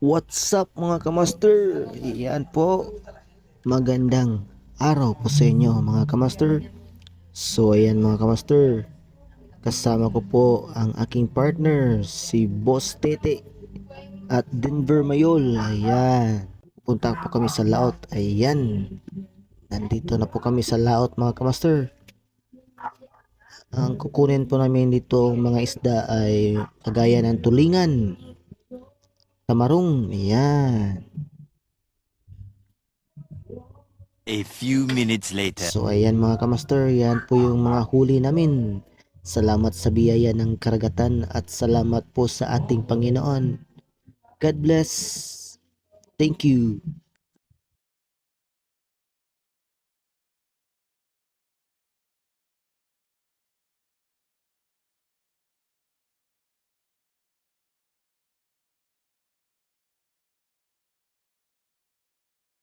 What's up mga kamaster? Yan po. Magandang araw po sa inyo mga kamaster. So ayan mga kamaster. Kasama ko po ang aking partner si Boss Tete at Denver Mayol. Ayan. Punta po kami sa laot. Ayan. Nandito na po kami sa laot mga kamaster. Ang kukunin po namin dito mga isda ay kagaya ng tulingan, tamarong, ayan. A few minutes later. So ayan mga kamaster, yan po yung mga huli namin. Salamat sa biyaya ng karagatan at salamat po sa ating Panginoon. God bless. Thank you.